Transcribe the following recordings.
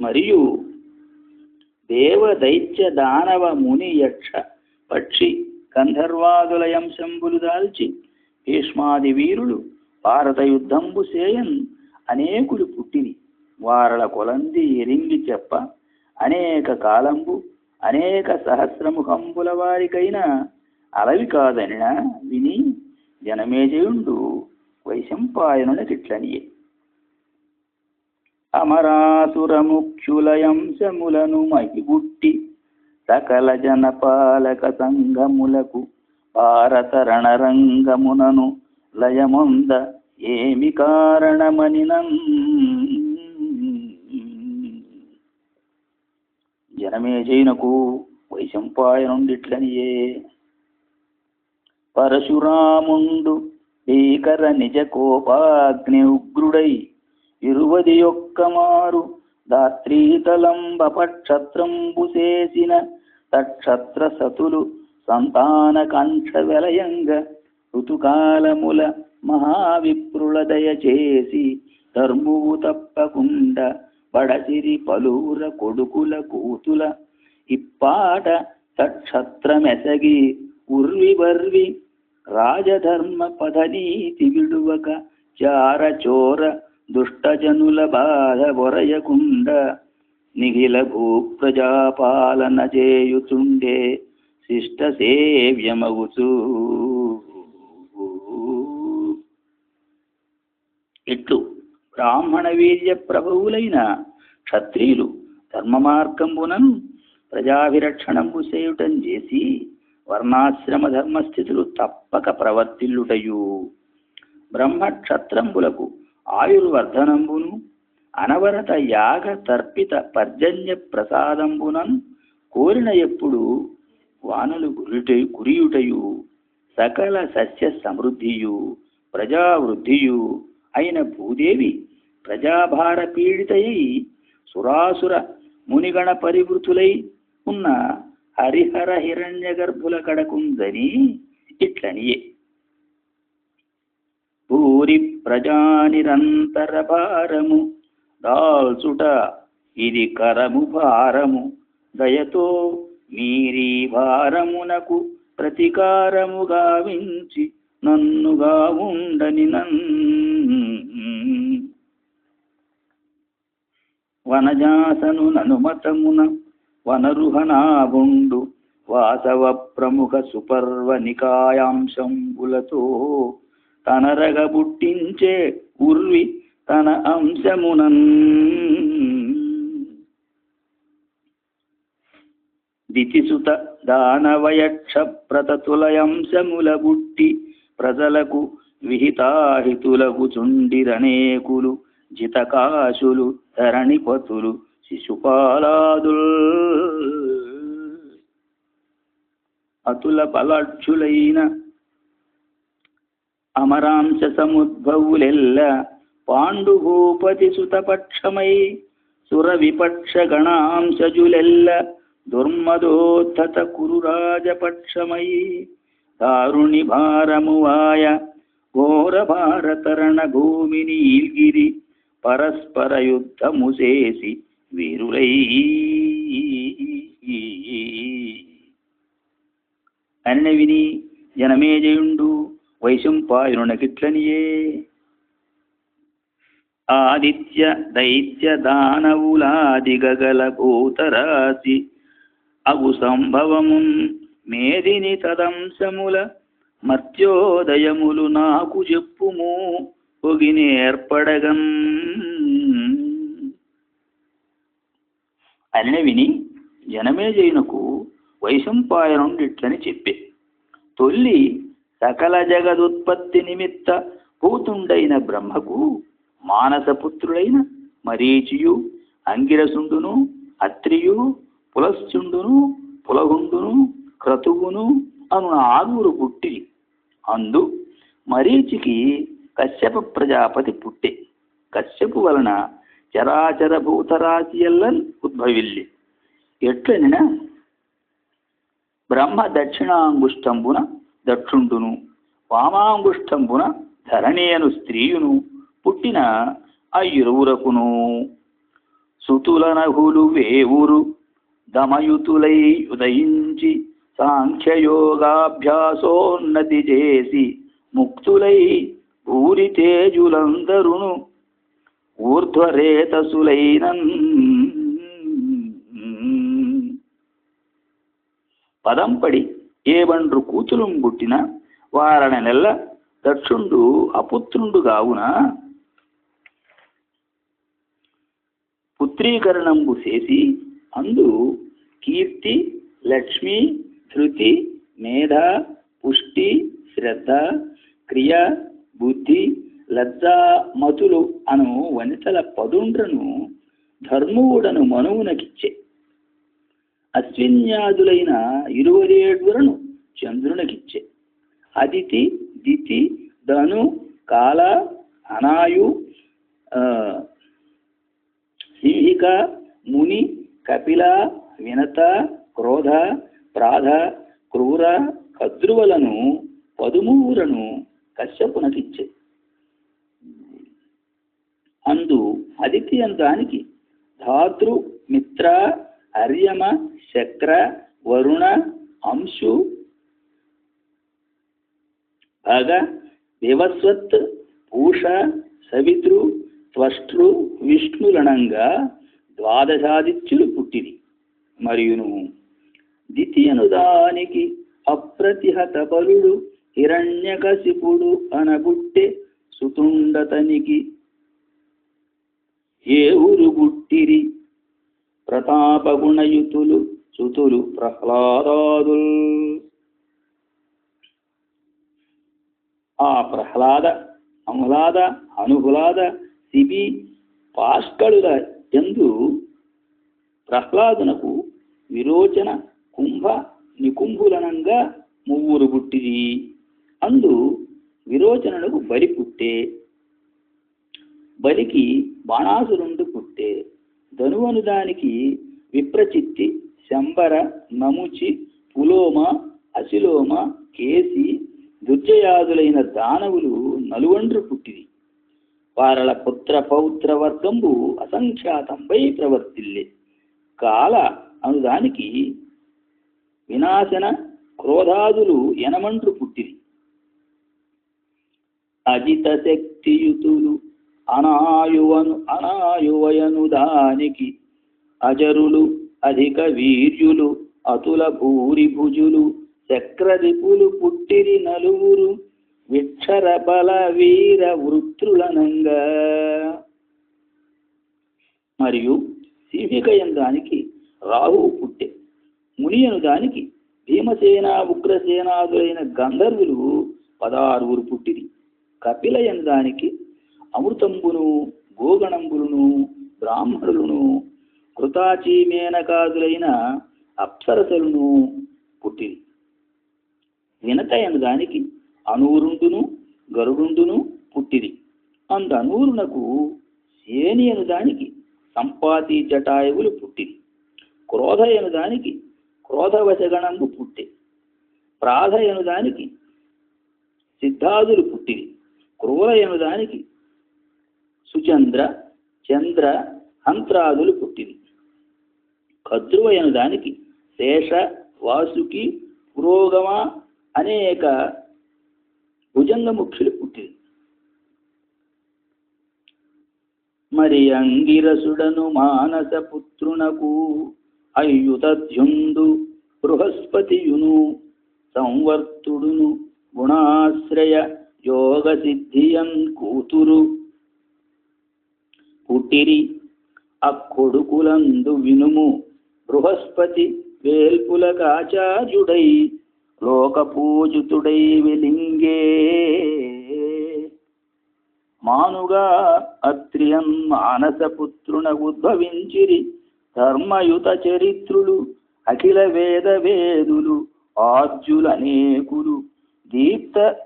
మరియు దేవ దైత్య దానవ ముని యక్ష పక్షి గంధర్వాదులయం శంభులు దాల్చి భీష్మాది వీరులు భారత యుద్ధంబు సేయన్ అనేకులు పుట్టిని. వారల కొలంది ఎరింగి చెప్ప అనేక కాలంబు అనేక సహస్రముఖంబుల వారికైన అలవి కాదనిన విని జనమేజయుండు వైశంపాయనునకిట్లనియే. అమరాసురముఖ్యులయంశములను మహిబుట్టి సకల జనపాలక సంఘములకు భారత రణరంగమునను లయమొంద ఏమి కారణమనినన్ జనమేజైనకు వైశంపాయనుండిట్లనియే. పరశురాముండు భీకర నిజ కోపాగ్ని ఉగ్రుడై యువది యొక్క మారు. దాత్రీతలంబపక్షత్రంబు తక్షత్ర సతులు సంతాన కంఠ వెలయంగ ఋతుకాలముల మహావిప్రుల దయచేసి ధర్మువు తప్పకుండా బడసిరి పలువుర కొడుకుల కూతుల ఇప్పాట తక్షత్రమెసగి ఉర్వి బర్వి రాజధర్మ పదనీతి విడువక చార చోర దుష్టజనుల బాధ బొరయకుండ నిఖిల భూప్రజాపాలన చేయుచుండే శిష్ట సేవ్యమగుచు ఇట్లు బ్రాహ్మణ వీర్య ప్రభువులైన క్షత్రియులు ధర్మ మార్గంబునను ప్రజాభిరక్షణంబు చేయుటం చేసి వర్ణాశ్రమ ధర్మస్థితులు తప్పక ప్రవర్తిల్లుటయు. బ్రహ్మ క్షత్రంబులకు ఆయుర్వర్ధనంబును అనవరత యాగ తర్పిత పర్జన్య ప్రసాదంబునన్ కోరిన ఎప్పుడు వానలు గురిట కురియుటయు సకల సస్య సమృద్ధియు ప్రజావృద్ధియు అయిన భూదేవి ప్రజాభార పీడితయై సురాసుర మునిగణ పరివృతులై ఉన్న హరిహర హిరణ్య గర్భుల కడకుందని ఇట్లనియే. భూరి ప్రజానిరంతర భారము దాల్చుట ఇది కరము భారము. దయతో మీరీ భారమునకు ప్రతికారము గావించి నన్నుగా ఉండని నన్. వనజాసను ననుమతమున వనరుహనాభుండు వాసవ ప్రముఖ సుపర్వ నికాయాంశంబులతో తనరగ పుట్టించే ఉర్వి తన అంశమునన్. దితిసుత దానవయక్ష ప్రతతులయంశముల బుట్టి ప్రజలకు విహితాహితులకు చుండిరనేకులు జితకాశులు ధరణిపతులు శిశుపాలాదుల్. అతుల బలాక్షులైన అమరాంశ సముద్భవులెల్ల పాండుభూపతి సుతపక్షమై సుర విపక్ష గణాంశజులెల్ల దుర్మదోద్ధత కురురాజపక్షమై దారుణి భారమువాయ ఘోర భారతరణ భూమిని ఈల్గిరి పరస్పర యుద్ధము చేసి వీరులై. అన్న విని జనమేజయుండు వైశంపాయనునకిట్లనియే ఆదిత్య దైత్య దానవులాదిగగల భూతరాశి అగు సంభవమున్ మేదిని తదంశముల మర్త్యోదయములు నాకు చెప్పుము। పొగినేర్పడగం। అనిన విని జనమేజయునకు వైశంపాయనుండిట్లని చెప్పే. తొల్లి సకల జగదుత్పత్తి నిమిత్త భూతుండైన బ్రహ్మకు మానసపుత్రుడైన మరీచియు అంగిరసుండును అత్రియు పులశ్చుండును పులగుండును క్రతువును అను ఆరుగురు పుట్టి అందు మరీచికి కశ్యప ప్రజాపతి పుట్టే కశ్యపు వలన చరాచర భూతరాశి ఎల్లన్ ఉద్భవిల్లి ఎట్లనిన బ్రహ్మ దక్షిణాంగుష్టంబున దక్షుండును. వామాంగుష్టంబున ధరణి స్త్రీయును పుట్టిన ఆ ఇరువురకును సుతుల నహులు వేవురు దమయుతులై ఉదయించి సాంఖ్యయోగాభ్యాసోన్నతి చేసి ముక్తులై భూరి తేజులందరును ఊర్ధ్వరేతసులైనన్. పదంపడి ఏ బండ్రు కూతులుం పుట్టిన వారన నెల్ల దక్షుండు అపుత్రుండు గావున పుత్రీకరణంబు చేసి అందు కీర్తి లక్ష్మి ధృతి మేధ పుష్టి శ్రద్ధ క్రియ బుద్ధి లజ్జా మతులు అను వనితల పదుండ్రను ధర్మువుడను మనువునకిచ్చే. అశ్విన్యాదులైన ఇరువరేడువరను చంద్రునికిచ్చే. అదితి దితి ధను కాల అనాయు సింహిక ముని కపిల వినత క్రోధ ప్రాధ క్రూర కద్రువలను పదుమూరను కశ్యపునకిచ్చే. అందు అదితి అందానికి ధాతృ మిత్ర అర్యమ శక్ర వరుణ అంశు భగ వివస్వత్ పూష సవితృ త్వష్టృ విష్ణులనంగా ద్వాదశాదిత్యులు పుట్టిరి. మరియును ద్వితీయను దానికి అప్రతిహత బలుడు హిరణ్యకశిపుడు అనగుట్టే సుతుండతనికి ఏ ఊరు గుట్టిరి ప్రతాపగుణయుతులు సుతులు ప్రహ్లాదాదుల్. ఆ ప్రహ్లాద అమలాద అనుహులాద శిబి పాష్కళుల ఎందు ప్రహ్లాదునకు విరోచన కుంభ నికుంభులనంగా మువ్వురు పుట్టిది అందు విరోచనకు బలి పుట్టే. బలికి బాణాసురుండు ధనువను దానికి విప్రచిత్తి శంబర నముచి పులోమ అశిలోమ కేసి దుర్జయాదులైన దానవులు నలువండ్రు పుట్టిరి. వారల పుత్ర పౌత్ర వర్గంబు అసంఖ్యాతంపై ప్రవర్తిల్లే. కాల అనుదానికి వినాశన క్రోధాదులు ఎనమండ్రు పుట్టిరి. అజిత శక్తియుతులు అనాయువను అనాయువయను దానికి అజరులు అధిక వీర్యులు అతుల భూరి భుజులు చక్రదిపులు పుట్టిరి నలుగురు విక్షర బల వీర వృత్రులనంగా మరియు సింహికయం దానికి రాహువు పుట్టే మునియను దానికి భీమసేన ఉగ్రసేనాదులైన గంధర్వులు పదారుగురు పుట్టిరి. కపిలయం దానికి అమృతంబును గోగణంబులను బ్రాహ్మణులను కృతాచీమేనకాదులైన అప్సరసలను పుట్టిరి. వినతయను దానికి అనూరుండును గరుడుండును పుట్టిరి. అందు అనూరునకు సేనియను దానికి సంపాతి జటాయువులు పుట్టిరి. క్రోధయను దానికి క్రోధవశగణంబు పుట్టే. ప్రాధయను దానికి సిద్ధాదులు పుట్టిరి. క్రూరయను దానికి సుచంద్ర చంద్ర హంత్రాదులు పుట్టింది. కద్రువయను దానికి శేష వాసుకి పురోగమ అనేక భుజంగముఖ్యులు పుట్టింది. మరి అంగిరసుడను మానస పుత్రునకు అయ్యుతధ్యుండు బృహస్పతియును సంవర్తుడును గుణాశ్రయ యోగ సిద్ధియన్ కూతురు. పుట్టిరి. అక్కొడుకులందు వినుము. బృహస్పతి వేల్పులకాచార్యుడై లోకపూజితుడై వెలింగే. మానుగా అత్రియం మానసపుత్రున ఉద్భవించిరి. ధర్మయుత చరిత్రులు అఖిల వేద వేదులు ఆర్జులనేకులు దీప్త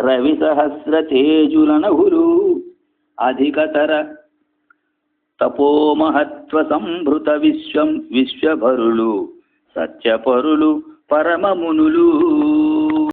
రవి సహస్ర తేజులనహులు అధికతర తపోమహత్వ సంభృత విశ్వం విశ్వభరులు సత్యపరులు పరమమునులు